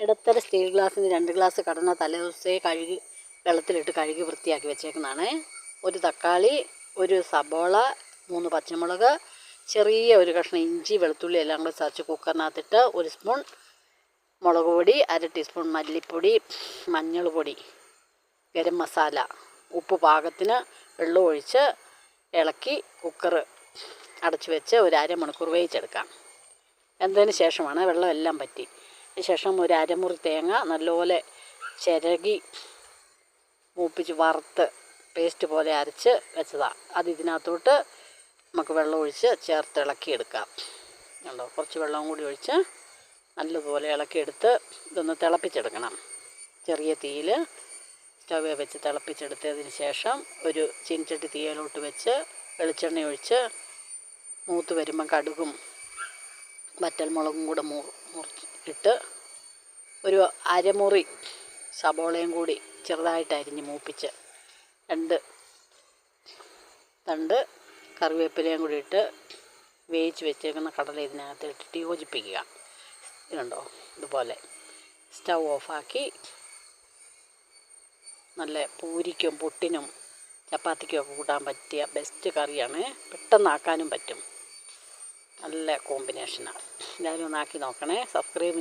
ഇടത്തര steel ഗ്ലാസ്സിന് രണ്ട് glass കടന്ന തലേദിവസേ കഴുകി വെള്ളത്തിലിട്ട് കഴുകി വൃത്തിയാക്കി വെച്ചേക്കുന്നതാണ്. ഒരു തക്കാളി ഒരു സബോള മൂന്ന് പച്ചമുളക് ചെറിയ ഒരു കഷ്ണം ഇഞ്ചി വെളുത്തുള്ളി എല്ലാം കൂടി ചതച്ച് കുക്കറിനകത്തിട്ട് ഒരു സ്പൂൺ മുളക് പൊടി അര ടീസ്പൂൺ മല്ലിപ്പൊടി മഞ്ഞൾ പൊടി ഗരം മസാല ഉപ്പ് പാകത്തിന് വെള്ളം ഒഴിച്ച് ഇളക്കി കുക്കർ അടച്ചു വെച്ച് ഒരു അരമണിക്കൂർ വേവിച്ചെടുക്കാം. എന്നതിന് ശേഷമാണ് വെള്ളമെല്ലാം പറ്റി. ശേഷം ഒരു അരമുറി തേങ്ങ നല്ലപോലെ ചിരകി മൂപ്പിച്ച് വറുത്ത് പേസ്റ്റ് പോലെ അരച്ച് വെച്ചതാണ് അത് ഇതിനകത്തോട്ട് നമുക്ക് വെള്ളം ഒഴിച്ച് ചേർത്ത് ഇളക്കിയെടുക്കാം. കണ്ടോ? കുറച്ച് വെള്ളം കൂടി ഒഴിച്ച് നല്ലതുപോലെ ഇളക്കിയെടുത്ത് ഇതൊന്ന് തിളപ്പിച്ചെടുക്കണം. ചെറിയ തീയിൽ സ്റ്റവ് വെച്ച് തിളപ്പിച്ചെടുത്തതിന് ശേഷം ഒരു ചീനച്ചട്ടി തീയിലോട്ട് വെച്ച് വെളിച്ചെണ്ണ ഒഴിച്ച് മൂത്ത് വരുമ്പം കടുകും വറ്റൽമുളകും കൂടെ മൂ മുറിച്ചിട്ട് ഒരു അരമുറി സബോളയും കൂടി ചെറുതായിട്ട് അരിഞ്ഞ് മൂപ്പിച്ച് രണ്ട് തണ്ട് കറിവേപ്പിലയും കൂടി ഇട്ട് വേവിച്ച് വെച്ചേക്കുന്ന കടല ഇതിനകത്ത് ഇട്ടിട്ട് യോജിപ്പിക്കുക ഇതുണ്ടോ ഇതുപോലെ സ്റ്റൗ ഓഫാക്കി നല്ല പൂരിക്കും പുട്ടിനും ചപ്പാത്തിക്കും ഒക്കെ കൂട്ടാൻ പറ്റിയ ബെസ്റ്റ് കറിയാണ്. പെട്ടെന്ന് ആക്കാനും പറ്റും. നല്ല കോമ്പിനേഷനാണ്. എല്ലാവരും ഒന്നാക്കി നോക്കണേ. സബ്സ്ക്രൈബ്